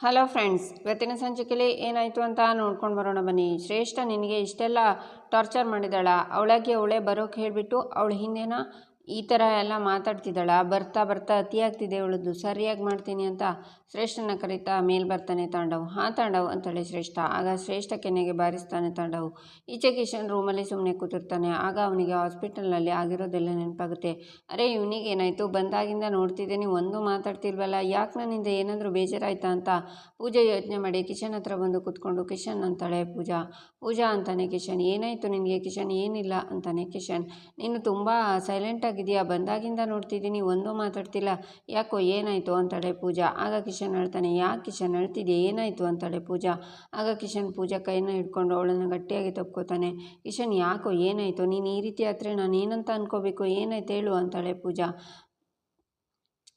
Hello friends, ಇವತ್ತಿನ ಸಂಚಿಕೆಯಲ್ಲಿ ಏನಾಯಿತು ಅಂತ ನೋಡ್ಕೊಂಡು ಬರೋಣ ಬನ್ನಿ. ಶ್ರೇಷ್ಠ ನಿನಗೆ ಇಷ್ಟೆಲ್ಲ ಟಾರ್ಚರ್ ಮಾಡಿದಾಳ ಅವಳಾಗಿ ಅವಳೇ ಬರೋಕೆ ಹೇಳಿಬಿಟ್ಟು ಅವಳ ಹಿಂದೆನ ಈ ಥರ ಎಲ್ಲ ಮಾತಾಡ್ತಿದ್ದಾಳ. ಬರ್ತಾ ಬರ್ತಾ ಅತಿಯಾಗ್ತಿದೆ ಅವಳದ್ದು. ಸರಿಯಾಗಿ ಮಾಡ್ತೀನಿ ಅಂತ ಶ್ರೇಷ್ಠನ ಕರೀತಾ ಮೇಲ್ ಬರ್ತಾನೆ ತಾಂಡವು. ಹಾಂ ತಾಂಡವು ಅಂತೇಳಿ ಶ್ರೇಷ್ಠ. ಆಗ ಶ್ರೇಷ್ಠ ಕೆನೆಗೆ ಬಾರಿಸ್ತಾನೆ ತಾಂಡವು. ಈಚೆ ಕಿಶನ್ ರೂಮಲ್ಲಿ ಸುಮ್ಮನೆ ಕೂತಿರ್ತಾನೆ. ಆಗ ಅವನಿಗೆ ಹಾಸ್ಪಿಟಲ್ನಲ್ಲಿ ಆಗಿರೋದೆಲ್ಲ ನೆನಪಾಗುತ್ತೆ. ಅರೆ, ಇವನಿಗೆ ಏನಾಯಿತು? ಬಂದಾಗಿಂದ ನೋಡ್ತಿದ್ದೀನಿ ಒಂದು ಮಾತಾಡ್ತಿಲ್ವಲ್ಲ? ಯಾಕೆ ನನ್ನಿಂದ ಏನಾದರೂ ಬೇಜಾರಾಯ್ತಾ ಅಂತ ಪೂಜೆ ಯೋಚನೆ ಮಾಡಿ ಕಿಶನ್ ಹತ್ರ ಬಂದು ಕೂತ್ಕೊಂಡು ಕಿಶನ್ ಅಂತಾಳೆ ಪೂಜಾ. ಪೂಜಾ ಅಂತಾನೆ ಕಿಶನ್. ಏನಾಯಿತು ನಿನಗೆ? ಕಿಶನ್ ಏನಿಲ್ಲ ಅಂತಾನೆ ಕಿಶನ್. ನೀನು ತುಂಬ ಸೈಲೆಂಟ್ ಆಗಿದೆಯಾ? ಬಂದಾಗಿಂದ ನೋಡ್ತಿದ್ದೀನಿ, ಒಂದೂ ಮಾತಾಡ್ತಿಲ್ಲ. ಯಾಕೋ ಏನಾಯಿತು? ಅಂತಾಳೆ ಪೂಜಾ. ಆಗ ಕಿಶನ್ ಹೇಳ್ತಾನೆ ಯಾಕೆ ಕಿಶನ್ ಹೇಳ್ತಿದ್ಯಾ? ಏನಾಯಿತು? ಅಂತಾಳೆ ಪೂಜಾ. ಆಗ ಕಿಶನ್ ಪೂಜಾ ಕೈನ ಹಿಡ್ಕೊಂಡು ಅವಳನ್ನು ಗಟ್ಟಿಯಾಗಿ ತಪ್ಕೋತಾನೆ. ಕಿಶನ್, ಯಾಕೋ ಏನಾಯಿತು? ನೀನು ಈ ರೀತಿ ಆದರೆ ನಾನು ಏನಂತ ಅನ್ಕೋಬೇಕು? ಏನಾಯ್ತು ಹೇಳು? ಅಂತಾಳೆ ಪೂಜಾ.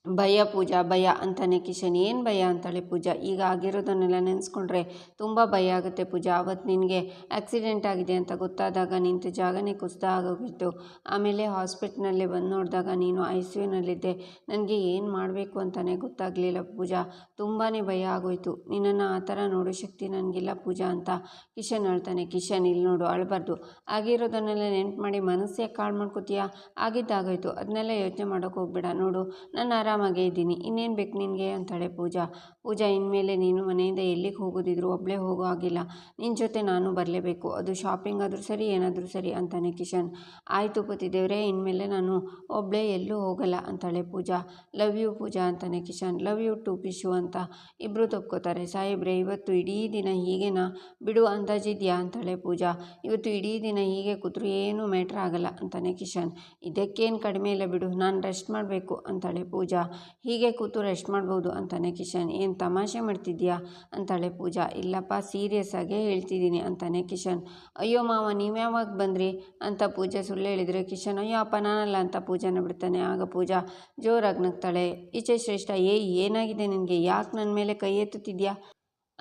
ಭಯ ಪೂಜಾ, ಭಯ ಅಂತಾನೆ ಕಿಶನ್, ಏನು ಭಯ ಅಂತಾಳೆ ಪೂಜಾ? ಈಗ ಆಗಿರೋದನ್ನೆಲ್ಲ ನೆನೆಸ್ಕೊಂಡ್ರೆ ತುಂಬ ಭಯ ಆಗುತ್ತೆ ಪೂಜಾ. ಅವತ್ತು ನಿನಗೆ ಆಕ್ಸಿಡೆಂಟ್ ಆಗಿದೆ ಅಂತ ಗೊತ್ತಾದಾಗ ನಿಂತು ಜಾಗನೇ ಕುಸಿತ ಆಗೋಗಿತ್ತು. ಆಮೇಲೆ ಹಾಸ್ಪಿಟ್ಲಲ್ಲಿ ಬಂದು ನೋಡಿದಾಗ ನೀನು ಐ ಸಿ ಯುನಲ್ಲಿದ್ದೆ. ನನಗೆ ಏನು ಮಾಡಬೇಕು ಅಂತಲೇ ಗೊತ್ತಾಗಲಿಲ್ಲ ಪೂಜಾ. ತುಂಬಾ ಭಯ ಆಗೋಯ್ತು. ನಿನ್ನನ್ನು ಆ ಥರ ನೋಡೋ ಶಕ್ತಿ ನನಗಿಲ್ಲ ಪೂಜಾ ಅಂತ ಕಿಶನ್ ಹೇಳ್ತಾನೆ. ಕಿಶನ್ ಇಲ್ಲಿ ನೋಡು, ಅಳಬಾರ್ದು. ಆಗಿರೋದನ್ನೆಲ್ಲ ನೆನ್ಪು ಮಾಡಿ ಮನಸ್ಸೇ ಕಾಳು ಮಾಡ್ಕೋತೀಯಾ? ಆಗಿದ್ದಾಗೋಯ್ತು. ಅದನ್ನೆಲ್ಲ ಯೋಚನೆ ಮಾಡೋಕೆ ಹೋಗ್ಬೇಡ. ನೋಡು ನಾನು ಆರಾಮಾಗೇ ಇದ್ದೀನಿ. ಇನ್ನೇನು ಬೇಕು ನಿನಗೆ? ಅಂತಾಳೆ ಪೂಜಾ. ಪೂಜಾ, ಇನ್ಮೇಲೆ ನೀನು ಮನೆಯಿಂದ ಎಲ್ಲಿಗೆ ಹೋಗೋದಿದ್ರು ಒಬ್ಬಳೇ ಹೋಗೋ ಆಗಿಲ್ಲ ನಿನ್ನ ಜೊತೆ ನಾನು ಬರಲೇಬೇಕು. ಅದು ಶಾಪಿಂಗ್ ಆದರೂ ಸರಿ, ಏನಾದರೂ ಸರಿ ಅಂತಾನೆ ಕಿಶನ್. ಆಯಿತು ಪತಿದೇವ್ರೆ ಇನ್ಮೇಲೆ ನಾನು ಒಬ್ಬಳೇ ಎಲ್ಲೂ ಹೋಗಲ್ಲ ಅಂತಾಳೆ ಪೂಜಾ. ಲವ್ ಯು ಪೂಜಾ ಅಂತಾನೆ Kishan. Love you too Pishu ಅಂತ ಇಬ್ಬರು ತಪ್ಕೋತಾರೆ ಸಾಹೇಬ್ರೆ, ಇವತ್ತು ಇಡೀ ದಿನ ಹೀಗೇನಾ ಬಿಡು ಅಂದಾಜಿದ್ಯಾ ಅಂತಾಳೆ ಪೂಜಾ. ಇವತ್ತು ಇಡೀ ದಿನ ಹೀಗೆ ಕೂತ್ರು ಏನೂ ಮ್ಯಾಟ್ರ್ ಆಗಲ್ಲ ಅಂತಾನೆ ಕಿಶನ್. ಇದಕ್ಕೇನು ಕಡಿಮೆ ಇಲ್ಲ ಬಿಡು, ನಾನು ರೆಸ್ಟ್ ಮಾಡಬೇಕು ಅಂತಾಳೆ ಪೂಜಾ. ಹೀಗೆ ಕೂತು ರೆಸ್ಟ್ ಮಾಡ್ಬೋದು ಅಂತಾನೆ ಕಿಶನ್. ಏನು ತಮಾಷೆ ಮಾಡ್ತಿದ್ಯಾ ಅಂತಾಳೆ ಪೂಜಾ. ಇಲ್ಲಪ್ಪ ಸೀರಿಯಸ್ ಆಗೇ ಹೇಳ್ತಿದ್ದೀನಿ ಅಂತಾನೆ ಕಿಶನ್. ಅಯ್ಯೋ ಮಾವ, ನೀವು ಯಾವಾಗ ಬಂದ್ರಿ? ಅಂತ ಪೂಜಾ ಸುಳ್ಳು ಹೇಳಿದರೆ ಕಿಶನ್, ಅಯ್ಯೋ ಅಪ್ಪ, ನಾನಲ್ಲ ಅಂತ ಪೂಜಾನ ಬಿಡ್ತಾನೆ. ಆಗ ಪೂಜಾ ಜೋರಾಗಿ ನಗ್ತಾಳೆ. ಈಚೆ ಶ್ರೇಷ್ಠ ಏ ಏನಾಗಿದೆ ನಿನಗೆ? ಯಾಕೆ ನನ್ನ ಮೇಲೆ ಕೈ ಎತ್ತುತ್ತಿದ್ಯಾ?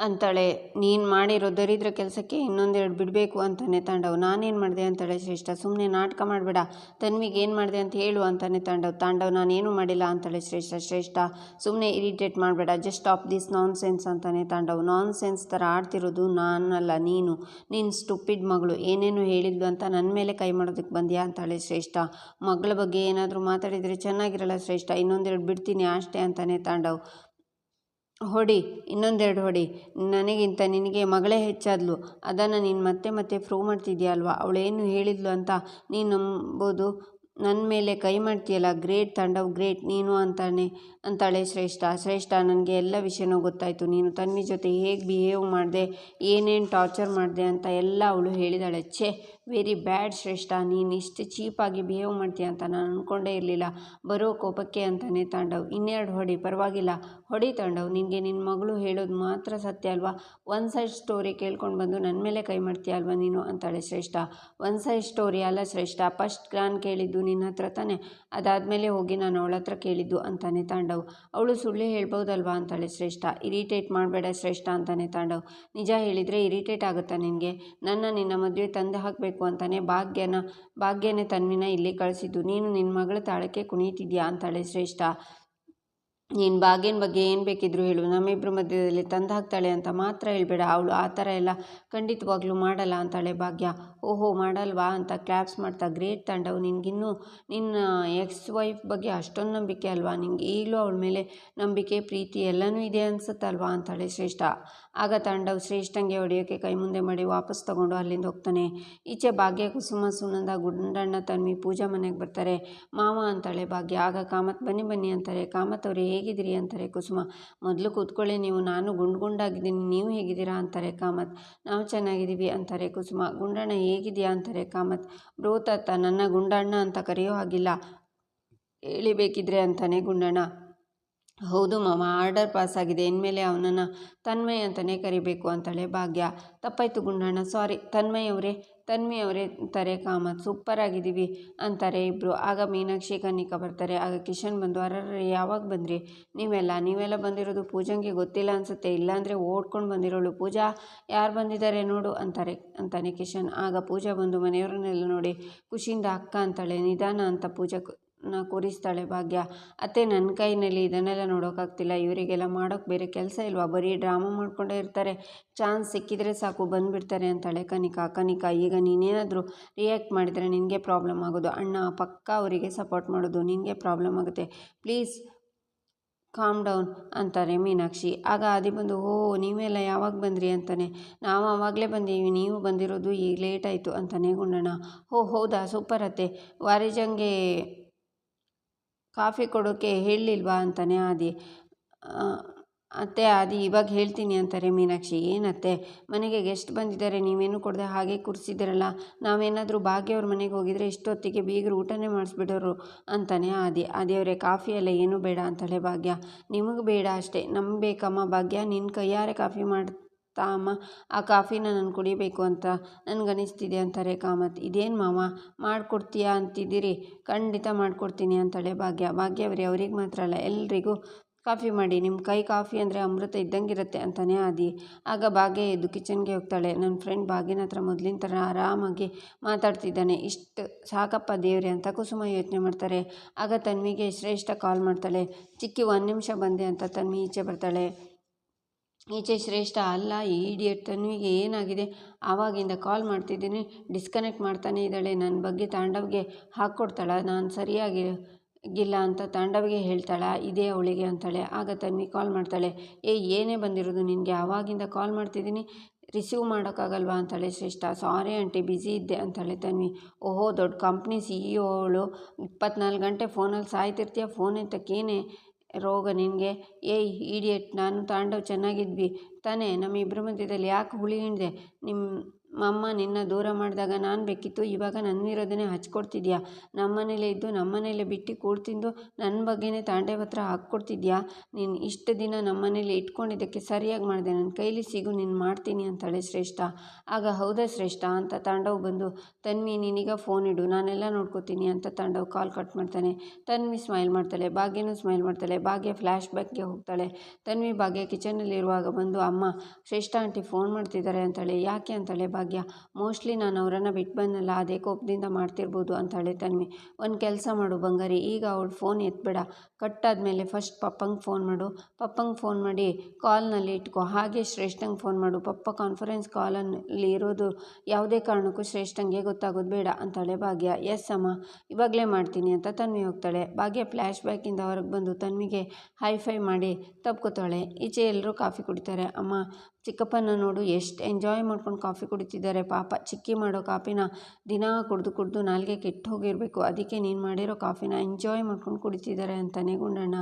ಅಂತಾಳೆ, ನೀನು ಮಾಡಿರೋ ದರಿದ್ರ ಕೆಲಸಕ್ಕೆ ಇನ್ನೊಂದೆರಡು ಬಿಡಬೇಕು ಅಂತಾನೆ ತಾಂಡವ್. ನಾನೇನು ಮಾಡಿದೆ? ಅಂತಾಳೆ ಶ್ರೇಷ್ಠ. ಸುಮ್ಮನೆ ನಾಟಕ ಮಾಡಬೇಡ. ತನ್ವಿಗೆ ಏನು ಮಾಡಿದೆ ಅಂತ ಹೇಳು ಅಂತಾನೆ ತಾಂಡವ್. ತಾಂಡವ್, ನಾನೇನು ಮಾಡಿಲ್ಲ ಅಂತಾಳೆ ಶ್ರೇಷ್ಠ. ಶ್ರೇಷ್ಠ ಸುಮ್ಮನೆ ಇರಿಟೇಟ್ ಮಾಡಬೇಡ. Just of this nonsense ಅಂತಾನೆ ತಾಂಡವ್. ನಾನ್ ಸೆನ್ಸ್ ಥರ ಆಡ್ತಿರೋದು ನಾನಲ್ಲ, ನೀನು. ನೀನು ಸ್ಟುಪಿಡ್ ಮಗಳು. ಏನೇನು ಹೇಳಿದ್ಲು ಅಂತ ನನ್ನ ಮೇಲೆ ಕೈ ಮಾಡೋದಕ್ಕೆ ಬಂದ್ಯಾ? ಅಂತಾಳೆ ಶ್ರೇಷ್ಠ. ಮಗಳ ಬಗ್ಗೆ ಏನಾದರೂ ಮಾತಾಡಿದರೆ ಚೆನ್ನಾಗಿರಲ್ಲ ಶ್ರೇಷ್ಠ. ಇನ್ನೊಂದೆರಡು ಬಿಡ್ತೀನಿ ಅಷ್ಟೇ ಅಂತಾನೆ ತಾಂಡವ್. ಹೊಡಿ, ಇನ್ನೊಂದೆರಡು ಹೊಡಿ. ನನಗಿಂತ ನಿನಗೆ ಮಗಳೇ ಹೆಚ್ಚಾದ್ಲು. ಅದನ್ನು ನೀನು ಮತ್ತೆ ಮತ್ತೆ ಪ್ರೂವ್ ಮಾಡ್ತಿದ್ಯಾ ಅಲ್ವಾ? ಅವಳೇನು ಹೇಳಿದ್ಲು ಅಂತ ನೀನು ನಂಬೋದು. ನನ್ನ ಮೇಲೆ ಕೈ ಮಾಡ್ತೀಯಲ್ಲ ಗ್ರೇಟ್ ತಾಂಡವ್ ಗ್ರೇಟ್ ನೀನು ಅಂತಾನೆ, ಅಂತಾಳೆ ಶ್ರೇಷ್ಠ. ಶ್ರೇಷ್ಠ ನನಗೆ ಎಲ್ಲ ವಿಷಯನೂ ಗೊತ್ತಾಯಿತು. ನೀನು ತನ್ವಿ ಜೊತೆ ಹೇಗೆ ಬಿಹೇವ್ ಮಾಡಿದೆ, ಏನೇನು ಟಾರ್ಚರ್ ಮಾಡಿದೆ ಅಂತ ಎಲ್ಲ ಅವಳು ಹೇಳಿದಾಳೆ. ಛೇ ವೆರಿ ಬ್ಯಾಡ್ ಶ್ರೇಷ್ಠ, ನೀನು ಇಷ್ಟು ಚೀಪಾಗಿ ಬಿಹೇವ್ ಮಾಡ್ತೀಯ ಅಂತ ನಾನು ಅಂದ್ಕೊಂಡೇ ಇರಲಿಲ್ಲ. ಬರೋ ಕೋಪಕ್ಕೆ ಅಂತಾನೆ ತಾಂಡವ್. ಇನ್ನೆರಡು ಹೊಡಿ, ಪರವಾಗಿಲ್ಲ. ಹೊಡಿ ತಾಂಡವ್, ನಿನಗೆ ನಿನ್ನ ಮಗಳು ಹೇಳೋದು ಮಾತ್ರ ಸತ್ಯ ಅಲ್ವಾ? ಒನ್ ಸೈಡ್ ಸ್ಟೋರಿ ಕೇಳ್ಕೊಂಡು ಬಂದು ನನ್ನ ಮೇಲೆ ಕೈ ಮಾಡ್ತೀಯ ಅಲ್ವಾ ನೀನು? ಅಂತಾಳೆ ಶ್ರೇಷ್ಠ. ಒನ್ ಸೈಡ್ ಸ್ಟೋರಿ ಅಲ್ಲ ಶ್ರೇಷ್ಠ, ಫಸ್ಟ್ ಗ್ರಾನ್ ಕೇಳಿದ್ದು ನಿನ್ನ ಹತ್ರ ತಾನೆ. ಅದಾದಮೇಲೆ ಹೋಗಿ ನಾನು ಅವಳ ಹತ್ರ ಕೇಳಿದ್ದು ಅಂತಾನೆ ತಾಂಡವ್. ಅವಳು ಸುಳ್ಳು ಹೇಳ್ಬೋದಲ್ವಾ? ಅಂತಾಳೆ ಶ್ರೇಷ್ಠ. ಇರಿಟೇಟ್ ಮಾಡಬೇಡ ಶ್ರೇಷ್ಠ ಅಂತಾನೆ ತಾಂಡವ್. ನಿಜ ಹೇಳಿದರೆ ಇರಿಟೇಟ್ ಆಗುತ್ತಾ ನಿನಗೆ? ನನ್ನ ನಿನ್ನ ಮದುವೆ ತಂದು ಹಾಕಬೇಕು ಅಂತಾನೆ ಭಾಗ್ಯನ, ಭಾಗ್ಯನೇ ತನ್ವಿನ ಇಲ್ಲಿ ಕಳಿಸಿದ್ದು. ನೀನು ನಿನ್ನ ಮಗಳ ತಾಳಕ್ಕೆ ಕುಣಿತಿದ್ಯಾ ಅಂತಾಳೆ ಶ್ರೇಷ್ಠ. ನೀನು ಭಾಗ್ಯನ ಬಗ್ಗೆ ಏನು ಬೇಕಿದ್ರು ಹೇಳು. ನಮ್ಮಿಬ್ಬರ ಮಧ್ಯದಲ್ಲಿ ತಂದು ಹಾಕ್ತಾಳೆ ಅಂತ ಮಾತ್ರ ಹೇಳ್ಬೇಡ. ಅವಳು ಆ ಥರ ಎಲ್ಲ ಖಂಡಿತವಾಗ್ಲೂ ಮಾಡಲ್ಲ ಅಂತಾಳೆ ಭಾಗ್ಯ. ಓಹೋ, ಮಾಡಲ್ವಾ ಅಂತ ಕ್ಲಾಪ್ಸ್ ಮಾಡ್ತಾ ಗ್ರೇಟ್ ತಂಡವು. ನಿನಗಿನ್ನೂ ನಿನ್ನ ಎಕ್ಸ್ ವೈಫ್ ಬಗ್ಗೆ ಅಷ್ಟೊಂದು ನಂಬಿಕೆ ಅಲ್ವಾ? ನಿಂಗೆ ಈಗಲೂ ಅವಳ ಮೇಲೆ ನಂಬಿಕೆ, ಪ್ರೀತಿ ಎಲ್ಲನೂ ಇದೆ ಅನಿಸುತ್ತಲ್ವಾ ಅಂತಾಳೆ ಶ್ರೇಷ್ಠ. ಆಗ ತಾಂಡವ್ ಶ್ರೇಷ್ಠಂಗೆ ಹೊಡೆಯೋಕ್ಕೆ ಕೈ ಮುಂದೆ ಮಾಡಿ ವಾಪಸ್ ತಗೊಂಡು ಅಲ್ಲಿಂದ ಹೋಗ್ತಾನೆ. ಈಚೆ ಭಾಗ್ಯ ಕುಸುಮ ಸುನಂದ ಗುಂಡಣ್ಣ ತನ್ವಿ ಪೂಜಾ ಮನೆಗೆ ಬರ್ತಾರೆ. ಮಾವ ಅಂತಾಳೆ ಭಾಗ್ಯ, ಆಗ ಕಾಮತ್ ಬನ್ನಿ ಬನ್ನಿ ಅಂತಾರೆ. ಕಾಮತ್ ಅವರು, ಹೇಗಿದ್ದೀರಿ ಅಂತಾರೆ ಕುಸುಮ. ಮೊದಲು ಕೂತ್ಕೊಳ್ಳಿ ನೀವು, ನಾನು ಗುಂಡು ಗುಂಡಾಗಿದ್ದೀನಿ ನೀವು ಹೇಗಿದ್ದೀರಾ ಅಂತಾರೆ ಕಾಮತ್. ನಾವು ಚೆನ್ನಾಗಿದ್ದೀವಿ ಅಂತಾರೆ ಕುಸುಮ. ಗುಂಡಣ್ಣ ಹೇಗಿದೆಯಾ ಅಂತಾರೆ ಕಾಮತ್. ಬ್ರೋತತ್ತ, ನನ್ನ ಗುಂಡಣ್ಣ ಅಂತ ಕರೆಯೋ ಹಾಗಿಲ್ಲ. ಹೇಳಿಬೇಕಿದ್ರೆ ಅಂತಾನೆ ಗುಂಡಣ್ಣ. ಹೌದು ಮಾಮ, ಆರ್ಡರ್ ಪಾಸ್ ಆಗಿದೆ ಇನ್ಮೇಲೆ ಅವನನ್ನು ತನ್ಮಯ್ ಅಂತಲೇ ಕರಿಬೇಕು ಅಂತಾಳೆ ಭಾಗ್ಯ. ತಪ್ಪಾಯ್ತು ಗುಂಡಣ್ಣ, ಸಾರಿ. ತನ್ಮಯ್ ಅವರೇ ತನ್ಮಯ್ ಅವರೇ ತರೆ ಕಾಮತ್. ಸೂಪರ್ ಆಗಿದ್ದೀವಿ ಅಂತಾರೆ ಇಬ್ಬರು ಆಗ ಮೀನಾಕ್ಷಿ, ಕನ್ನಿಕಾ ಬರ್ತಾರೆ. ಆಗ ಕಿಶನ್ ಬಂದು ಅರ್ರರ್ರೆ ಯಾವಾಗ ಬಂದ್ರಿ? ನೀವೆಲ್ಲ ನೀವೆಲ್ಲ ಬಂದಿರೋದು ಪೂಜಂಗೆ ಗೊತ್ತಿಲ್ಲ ಅನಿಸುತ್ತೆ. ಇಲ್ಲಾಂದರೆ ಓಡ್ಕೊಂಡು ಬಂದಿರೋಳು. ಪೂಜಾ, ಯಾರು ಬಂದಿದ್ದಾರೆ ನೋಡು ಅಂತಾರೆ, ಅಂತಾನೆ ಕಿಶನ್. ಆಗ ಪೂಜಾ ಬಂದು ಮನೆಯವರನ್ನೆಲ್ಲ ನೋಡಿ, ಖುಷಿಯಿಂದ ಅಕ್ಕ ಅಂತಾಳೆ, ನಿಧಾನ ಅಂತ ಪೂಜಾ ನ ಕೂರಿಸ್ತಾಳೆ, ಭಾಗ್ಯ, ಅತ್ತೆ ನನ್ನ ಕೈನಲ್ಲಿ ಇದನ್ನೆಲ್ಲ ನೋಡೋಕ್ಕಾಗ್ತಿಲ್ಲ ಇವರಿಗೆಲ್ಲ ಮಾಡೋಕ್ಕೆ ಬೇರೆ ಕೆಲಸ ಇಲ್ವಾ? ಬರೀ ಡ್ರಾಮಾ ಮಾಡ್ಕೊಂಡೇ ಇರ್ತಾರೆ. ಚಾನ್ಸ್ ಸಿಕ್ಕಿದರೆ ಸಾಕು, ಬಂದುಬಿಡ್ತಾರೆ ಅಂತಾಳೆ ಕನಿಕಾ. ಕನಿಕಾ, ಈಗ ನೀನೇನಾದರೂ ರಿಯಾಕ್ಟ್ ಮಾಡಿದರೆ ನಿನಗೆ ಪ್ರಾಬ್ಲಮ್ ಆಗೋದು. ಅಣ್ಣ, ಪಕ್ಕ ಅವರಿಗೆ ಸಪೋರ್ಟ್ ಮಾಡೋದು, ನಿನಗೆ ಪ್ರಾಬ್ಲಮ್ ಆಗುತ್ತೆ. ಪ್ಲೀಸ್ ಕಾಮ್ ಡೌನ್ ಅಂತಾರೆ ಮೀನಾಕ್ಷಿ. ಆಗ ಆದಿ ಬಂದು, ಓ, ನೀವೆಲ್ಲ ಯಾವಾಗ ಬಂದ್ರಿ? ಅಂತಾನೆ. ನಾವು ಆವಾಗಲೇ ಬಂದೀವಿ, ನೀವು ಬಂದಿರೋದು ಈಗ ಲೇಟ್ ಆಯಿತು ಅಂತಾನೆ ಗುಂಡಣ್ಣ. ಓ, ಹೌದಾ? ಸೂಪರ್ ಅತ್ತೆ. ವಾರಿಜಂಗೆ ಕಾಫಿ ಕೊಡೋಕ್ಕೆ ಹೇಳಲಿಲ್ವಾ ಅಂತಾನೆ ಆದಿ. ಅತ್ತೆ ಆದಿ, ಇವಾಗ ಹೇಳ್ತೀನಿ ಅಂತಾರೆ ಮೀನಾಕ್ಷಿ. ಏನತ್ತೆ, ಮನೆಗೆ ಗೆಸ್ಟ್ ಬಂದಿದ್ದಾರೆ, ನೀವೇನು ಕೊಡದೆ ಹಾಗೆ ಕೂರಿಸಿದ್ದೀರಲ್ಲ, ನಾವೇನಾದರೂ ಭಾಗ್ಯವ್ರ ಮನೆಗೆ ಹೋಗಿದರೆ ಇಷ್ಟೊತ್ತಿಗೆ ಬೀಗರು ಊಟನೇ ಮಾಡಿಸ್ಬಿಡೋರು ಅಂತಾನೆ ಆದಿ. ಆದಿಯವರೇ ಕಾಫಿ ಎಲ್ಲ ಏನೂ ಬೇಡ ಅಂತಾಳೆ ಭಾಗ್ಯ. ನಿಮಗೆ ಬೇಡ ಅಷ್ಟೇ. ನಮ್ಗೆ ಬೇಕಮ್ಮ ಭಾಗ್ಯ ನಿನ್ನ ಕೈಯಾರೆ ಕಾಫಿ ಮಾಡ್ತಾ ಅಮ್ಮ, ಆ ಕಾಫಿನ ನಾನು ಕುಡಿಬೇಕು ಅಂತ ನನಗನಿಸ್ತಿದೆ ಅಂತಾರೆ ಕಾಮತ್ ಇದೇನು ಮಾವ, ಮಾಡಿಕೊಡ್ತೀಯಾ ಅಂತಿದ್ದೀರಿ? ಖಂಡಿತ ಮಾಡಿಕೊಡ್ತೀನಿ ಅಂತಾಳೆ ಭಾಗ್ಯ. ಭಾಗ್ಯವರೇ ಅವ್ರಿಗೆ ಮಾತ್ರ ಅಲ್ಲ, ಎಲ್ರಿಗೂ ಕಾಫಿ ಮಾಡಿ. ನಿಮ್ಮ ಕೈ ಕಾಫಿ ಅಂದರೆ ಅಮೃತ ಇದ್ದಂಗಿರುತ್ತೆ ಅಂತಾನೆ ಆದಿ. ಆಗ ಭಾಗ್ಯ ಎದ್ದು ಕಿಚನ್ಗೆ ಹೋಗ್ತಾಳೆ. ನನ್ನ ಫ್ರೆಂಡ್ ಭಾಗ್ಯನ ಹತ್ರ ಮೊದಲಿನ ಥರ ಆರಾಮಾಗಿ ಮಾತಾಡ್ತಿದ್ದಾನೆ. ಇಷ್ಟು ಸಾಕಪ್ಪ ದೇವ್ರೆ ಅಂತ ಕುಸುಮ ಯೋಚನೆ ಮಾಡ್ತಾರೆ. ಆಗ ತನ್ವಿಗೆ ಶ್ರೇಷ್ಠ ಕಾಲ್ ಮಾಡ್ತಾಳೆ. ಚಿಕ್ಕಿ ಒಂದು ನಿಮಿಷ ಬಂದೆ ಅಂತ ತನ್ವಿ ಈಚೆ ಬರ್ತಾಳೆ. ಈಚೆ ಶ್ರೇಷ್ಠ ಅಲ್ಲ, ಈ ಇಡಿಯಟ್ ತನ್ವಿಗೆ ಏನಾಗಿದೆ? ಆವಾಗಿಂದ ಕಾಲ್ ಮಾಡ್ತಿದ್ದೀನಿ ಡಿಸ್ಕನೆಕ್ಟ್ ಮಾಡ್ತಾನೆ ಇದ್ದಾಳೆ. ನನ್ನ ಬಗ್ಗೆ ತಾಂಡವ್ಗೆ ಹಾಕ್ಕೊಡ್ತಾಳ. ನಾನು ಸರಿಯಾಗಿ ಗಿಲ್ಲ ಅಂತ ತಾಂಡವಿಗೆ ಹೇಳ್ತಾಳ. ಇದೇ ಅವಳಿಗೆ ಅಂತಾಳೆ. ಆಗ ತನ್ವಿ ಕಾಲ್ ಮಾಡ್ತಾಳೆ. ಏ, ಏನೇ ಬಂದಿರೋದು ನಿನಗೆ? ಆವಾಗಿಂದ ಕಾಲ್ ಮಾಡ್ತಿದ್ದೀನಿ ರಿಸೀವ್ ಮಾಡೋಕ್ಕಾಗಲ್ವಾ ಅಂತಾಳೆ. ಶ್ರೇಷ್ಠ ಸಾರಿ ಆಂಟಿ ಬ್ಯುಸಿ ಇದ್ದೆ ಅಂತಾಳೆ ತನ್ವಿ. ಓಹೋ, ದೊಡ್ಡ ಕಂಪ್ನಿ ಸಿ ಇ ಒಳು ಇಪ್ಪತ್ನಾಲ್ಕು ಗಂಟೆ ಫೋನಲ್ಲಿ ಸಾಯ್ತಿರ್ತೀಯ? ಫೋನ್ ಎತ್ತಕ್ಕೇನೆ ರೋಗ ನಿನಗೆ. ಏಯ್ ಈಡಿಯಟ್ ನಾನು ತಾಂಡವ್ ಚೆನ್ನಾಗಿದ್ವಿ. ತಾನೇ ನಮ್ಮಿಬ್ಬರ ಮಧ್ಯದಲ್ಲಿ ಯಾಕೆ ಹುಳಿ ಹಿಂಡಿದೆ? ನಿಮ್ಮ ಅಮ್ಮ, ನಿನ್ನ ದೂರ ಮಾಡಿದಾಗ ನಾನು ಬೇಕಿತ್ತು, ಇವಾಗ ನನ್ನ ವಿರೋಧನೆ ಹಚ್ಕೊಡ್ತಿದ್ಯಾ? ನಮ್ಮನೇಲೇ ಇದ್ದು ನಮ್ಮನೇಲೇ ಬಿಟ್ಟು ಕೂಡು ತಿಂದು ನನ್ನ ಬಗ್ಗೆನೇ ತಾಂಡೆ ಹತ್ರ ಹಾಕ್ಕೊಡ್ತಿದ್ಯಾ? ನೀನು ಇಷ್ಟು ದಿನ ನಮ್ಮನೇಲಿ ಇಟ್ಕೊಂಡಿದ್ದಕ್ಕೆ ಸರಿಯಾಗಿ ಮಾಡಿದೆ ನನ್ನ ಕೈಲಿ ಸಿಗು, ನೀನು ಮಾಡ್ತೀನಿ ಅಂತಾಳೆ ಶ್ರೇಷ್ಠ. ಆಗ ಹೌದಾ ಶ್ರೇಷ್ಠ ಅಂತ ತಾಂಡವ್ ಬಂದು, ತನ್ವಿ ನಿನೀಗ ಫೋನ್ ಇಡು, ನಾನೆಲ್ಲ ನೋಡ್ಕೋತೀನಿ ಅಂತ ತಾಂಡವ್ ಕಾಲ್ ಕಟ್ ಮಾಡ್ತಾನೆ. ತನ್ವಿ ಸ್ಮೈಲ್ ಮಾಡ್ತಾಳೆ, ಭಾಗ್ಯನೂ ಸ್ಮೈಲ್ ಮಾಡ್ತಾಳೆ, ಭಾಗ್ಯ ಫ್ಲ್ಯಾಶ್ ಬ್ಯಾಕ್ಗೆ ಹೋಗ್ತಾಳೆ. ತನ್ವಿ ಭಾಗ್ಯ ಕಿಚನಲ್ಲಿರುವಾಗ ಬಂದು, ಅಮ್ಮ, ಶ್ರೇಷ್ಠ ಆಂಟಿ ಫೋನ್ ಮಾಡ್ತಿದ್ದಾರೆ ಅಂತಾಳೆ. ಯಾಕೆ ಅಂತಾಳೆ? ಭಾಗ್ಯ. ಮೋಸ್ಟ್ಲಿ ನಾನು ಅವರನ್ನು ಬಿಟ್ಟು ಬಂದಲ್ಲ, ಅದೇ ಕೋಪದಿಂದ ಮಾಡ್ತಿರ್ಬೋದು ಹೇಳಿ ತನ್ವಿ. ಒಂದು ಕೆಲಸ ಮಾಡು ಬಂಗಾರಿ, ಈಗ ಅವಳು ಫೋನ್ ಎತ್ಬೇಡ. ಕಟ್ಟಾದಮೇಲೆ ಫಸ್ಟ್ ಪಪ್ಪಂಗೆ ಫೋನ್ ಮಾಡು. ಪಪ್ಪಂಗೆ ಫೋನ್ ಮಾಡಿ ಕಾಲ್ನಲ್ಲಿ ಇಟ್ಕೊ. ಹಾಗೆ ಶ್ರೇಷ್ಠಂಗೆ ಫೋನ್ ಮಾಡು. ಪಪ್ಪ ಕಾನ್ಫರೆನ್ಸ್ ಕಾಲಲ್ಲಿ ಇರೋದು ಯಾವುದೇ ಕಾರಣಕ್ಕೂ ಶ್ರೇಷ್ಠಂಗೆ ಗೊತ್ತಾಗೋದು ಬೇಡ ಅಂತಾಳೆ ಭಾಗ್ಯ. ಎಸ್ ಅಮ್ಮ, ಇವಾಗಲೇ ಮಾಡ್ತೀನಿ ಅಂತ ತನ್ವಿ ಹೋಗ್ತಾಳೆ. ಭಾಗ್ಯ ಫ್ಲ್ಯಾಶ್ ಬ್ಯಾಕಿಂದ ಹೊರಗೆ ಬಂದು ತನ್ವಿಗೆ ಹೈ ಫೈ ಮಾಡಿ ತಪ್ಕೋತಾಳೆ. ಈಚೆ ಎಲ್ಲರೂ ಕಾಫಿ ಕುಡಿತಾರೆ. ಅಮ್ಮ ಚಿಕ್ಕಪ್ಪನ ನೋಡು, ಎಷ್ಟು ಎಂಜಾಯ್ ಮಾಡ್ಕೊಂಡು ಕಾಫಿ ಕುಡಿತಿದ್ದಾರೆ ಪಾಪ ಚಿಕ್ಕಿ ಮಾಡೋ ಕಾಫಿನ ದಿನ ಕುಡಿದು ಕುಡಿದು ನಾಲ್ಗೆ ಕೆಟ್ಟು ಹೋಗಿರಬೇಕು. ಅದಕ್ಕೆ ನೀನು ಮಾಡಿರೋ ಕಾಫಿನ ಎಂಜಾಯ್ ಮಾಡ್ಕೊಂಡು ಕುಡಿತಿದ್ದಾರೆ ಅಂತಾನೆ ಗುಂಡಣ್ಣ.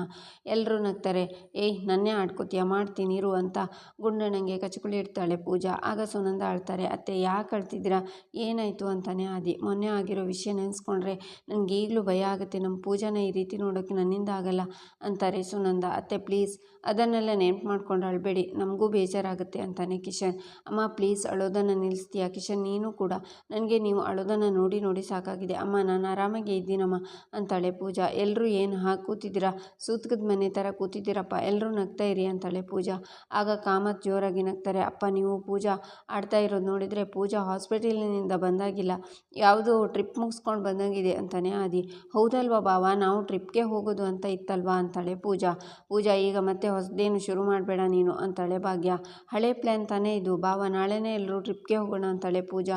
ಎಲ್ಲರೂ ನಗ್ತಾರೆ. ಏಯ್, ನನ್ನೇ ಆಡ್ಕೋತೀಯ, ಮಾಡ್ತೀನಿ, ಇರು ಅಂತ ಗುಂಡಣ್ಣಂಗೆ ಕಚ್ಕುಳಿ ಇಡ್ತಾಳೆ ಪೂಜಾ. ಆಗ ಸುನಂದ ಆಳ್ತಾರೆ, ಅತ್ತೆ, ಯಾಕೆ ಅಳ್ತಿದ್ದೀರಾ? ಏನಾಯಿತು? ಅಂತಾನೆ ಆದಿ. ಮೊನ್ನೆ ಆಗಿರೋ ವಿಷಯ ನೆನೆಸ್ಕೊಂಡ್ರೆ ನನಗೆ ಈಗಲೂ ಭಯ ಆಗುತ್ತೆ. ನಮ್ಮ ಪೂಜಾನ ಈ ರೀತಿ ನೋಡೋಕ್ಕೆ ನನ್ನಿಂದ ಆಗಲ್ಲ ಅಂತಾರೆ ಸುನಂದ. ಅತ್ತೆ, ಪ್ಲೀಸ್, ಅದನ್ನೆಲ್ಲ ನೆನ್ಪು ಮಾಡ್ಕೊಂಡು ಅಳಬೇಡಿ. ನಮಗೂ ಬೇಜಾರಾಗುತ್ತೆ. ಅಂತಾನೆ ಕಿಶನ್. ಅಮ್ಮ, ಪ್ಲೀಸ್ ಅಳೋದನ್ನು ನಿಲ್ಲಿಸ್ತೀಯಾ? ಕಿಶನ್, ನೀನು ಕೂಡ. ನನಗೆ ನೀವು ಅಳೋದನ್ನು ನೋಡಿ ನೋಡಿ ಸಾಕಾಗಿದೆ. ಅಮ್ಮ, ನಾನು ಆರಾಮಾಗಿ ಇದ್ದೀನಮ್ಮ ಅಂತಾಳೆ ಪೂಜಾ. ಎಲ್ಲರೂ ಏನು ಹಾ ಕೂತಿದ್ದೀರಾ? ಸೂತ್ಕದ ಮನೆ ಥರ ಕೂತಿದ್ದೀರಪ್ಪ. ಎಲ್ಲರೂ ನಗ್ತಾ ಇರಿ ಅಂತಾಳೆ ಪೂಜಾ. ಆಗ ಕಾಮತ್ ಜೋರಾಗಿ ನಗ್ತಾರೆ. ಅಪ್ಪ, ನೀವು ಪೂಜಾ ಆಡ್ತಾ ಇರೋದು ನೋಡಿದರೆ ಪೂಜಾ ಹಾಸ್ಪಿಟಲಿನಿಂದ ಬಂದಾಗಿಲ್ಲ. ಯಾವುದೋ ಟ್ರಿಪ್ ಮುಗಿಸ್ಕೊಂಡು ಬಂದಂಗಿದೆ ಅಂತಾನೆ ಆದಿ. ಹೌದಲ್ವಾ ಬಾವ? ನಾವು ಟ್ರಿಪ್ಗೆ ಹೋಗೋದು ಅಂತ ಇತ್ತಲ್ವಾ ಅಂತಾಳೆ ಪೂಜಾ. ಪೂಜಾ, ಈಗ ಮತ್ತೆ ಹೊಸದೇನು ಶುರು ಮಾಡಬೇಡ ನೀನು ಅಂತಾಳೆ ಭಾಗ್ಯ. ಹಳೆ ಪ್ಲ್ಯಾನ್ ತಾನೇ ಇದು. ಬಾವ ನಾಳೆನೇ ಎಲ್ಲರೂ ಟ್ರಿಪ್ಗೆ ಹೋಗೋಣ ಅಂತಾಳೆ ಪೂಜಾ.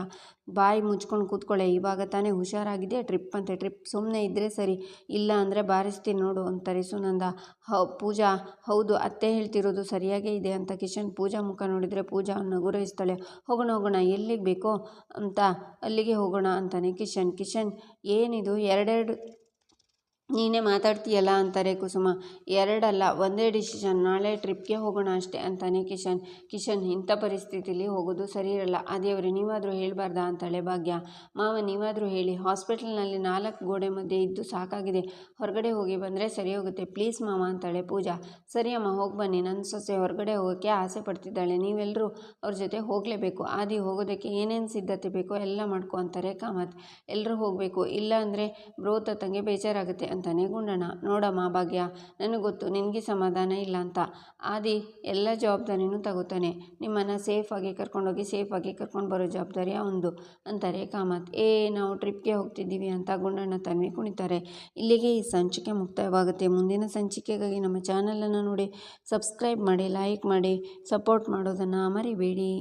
ಬಾಯಿ ಮುಚ್ಕೊಂಡು ಕೂತ್ಕೊಳ್ಳೆ, ಇವಾಗ ತಾನೇ ಹುಷಾರಾಗಿದೆ, ಟ್ರಿಪ್ ಅಂತೆ. ಟ್ರಿಪ್ ಸುಮ್ಮನೆ ಇದ್ದರೆ ಸರಿ, ಇಲ್ಲ ಅಂದರೆ ಬಾರಿಸ್ತೀನಿ ನೋಡು ಅಂತಾರೆ ಸುನಂದ. ಹೌ, ಪೂಜಾ, ಹೌದು, ಅತ್ತೆ ಹೇಳ್ತಿರೋದು ಸರಿಯಾಗೇ ಇದೆ ಅಂತ ಕಿಶನ್ ಪೂಜಾ ಮುಖ ನೋಡಿದರೆ ಪೂಜಾ ನಗುರೈಸ್ತಾಳೆ ಹೋಗೋಣ ಹೋಗೋಣ, ಎಲ್ಲಿಗೆ ಬೇಕೋ ಅಂತ ಅಲ್ಲಿಗೆ ಹೋಗೋಣ ಅಂತಾನೆ ಕಿಶನ್. ಕಿಶನ್, ಏನಿದು? ಎರಡೆರಡು ನೀನೇ ಮಾತಾಡ್ತೀಯಲ್ಲ ಅಂತಾರೆ ಕುಸುಮ. ಎರಡಲ್ಲ, ಒಂದೇ ಡಿಸಿಷನ್ ನಾಳೆ ಟ್ರಿಪ್ಗೆ ಹೋಗೋಣ ಅಷ್ಟೇ ಅಂತಾನೆ ಕಿಶನ್. ಕಿಶನ್, ಇಂಥ ಪರಿಸ್ಥಿತಿಲಿ ಹೋಗೋದು ಸರಿ ಇರಲ್ಲ. ಅದೇವ್ರಿ ನೀವಾದರೂ ಹೇಳಬಾರ್ದಾ ಅಂತಾಳೆ ಭಾಗ್ಯ. ಮಾವ, ನೀವಾದರೂ ಹೇಳಿ. ಹಾಸ್ಪಿಟಲ್ನಲ್ಲಿ ನಾಲ್ಕು ಗೋಡೆ ಮಧ್ಯೆ ಇದ್ದು ಸಾಕಾಗಿದೆ. ಹೊರಗಡೆ ಹೋಗಿ ಬಂದರೆ ಸರಿ ಹೋಗುತ್ತೆ. ಪ್ಲೀಸ್ ಮಾವ ಅಂತಾಳೆ ಪೂಜಾ. ಸರಿ ಅಮ್ಮ, ಹೋಗಿ ಬನ್ನಿ. ನನ್ನ ಸೊಸೆ ಹೊರಗಡೆ ಹೋಗೋಕ್ಕೆ ಆಸೆ ಪಡ್ತಿದ್ದಾಳೆ. ನೀವೆಲ್ಲರೂ ಅವ್ರ ಜೊತೆ ಹೋಗಲೇಬೇಕು. ಆದಿ, ಹೋಗೋದಕ್ಕೆ ಏನೇನು ಸಿದ್ಧತೆ ಬೇಕೋ ಎಲ್ಲ ಮಾಡ್ಕೊ ಅಂತಾರೆ ಕಾಮತ್. ಎಲ್ಲರೂ ಹೋಗಬೇಕು. ಇಲ್ಲ ಅಂದರೆ ಬ್ರೋ ತಂಗೆ ಬೇಜಾರಾಗುತ್ತೆ ಅಂತಾನೆ ಗುಂಡಣ್ಣ. ನೋಡಮ್ಮ ಭಾಗ್ಯ, ನನಗೆ ಗೊತ್ತು, ನಿನಗೆ ಸಮಾಧಾನ ಇಲ್ಲ ಅಂತ. ಆದಿ ಎಲ್ಲ ಜವಾಬ್ದಾರಿನೂ ತಗೋತಾನೆ. ನಿಮ್ಮನ್ನು ಸೇಫಾಗಿ ಕರ್ಕೊಂಡೋಗಿ ಸೇಫಾಗಿ ಕರ್ಕೊಂಡು ಬರೋ ಜವಾಬ್ದಾರಿ ಅವನದು ಅಂತಾರೆ ಕಾಮತ್. ಏ, ನಾವು ಟ್ರಿಪ್ಗೆ ಹೋಗ್ತಿದ್ದೀವಿ ಅಂತ ಗುಂಡಣ್ಣ ತನ್ವಿ ಕುಣಿತಾರೆ. ಇಲ್ಲಿಗೆ ಈ ಸಂಚಿಕೆ ಮುಕ್ತಾಯವಾಗುತ್ತೆ. ಮುಂದಿನ ಸಂಚಿಕೆಗಾಗಿ ನಮ್ಮ ಚಾನಲನ್ನು ನೋಡಿ ಸಬ್ಸ್ಕ್ರೈಬ್ ಮಾಡಿ ಲೈಕ್ ಮಾಡಿ ಸಪೋರ್ಟ್ ಮಾಡೋದನ್ನು ಮರಿಬೇಡಿ.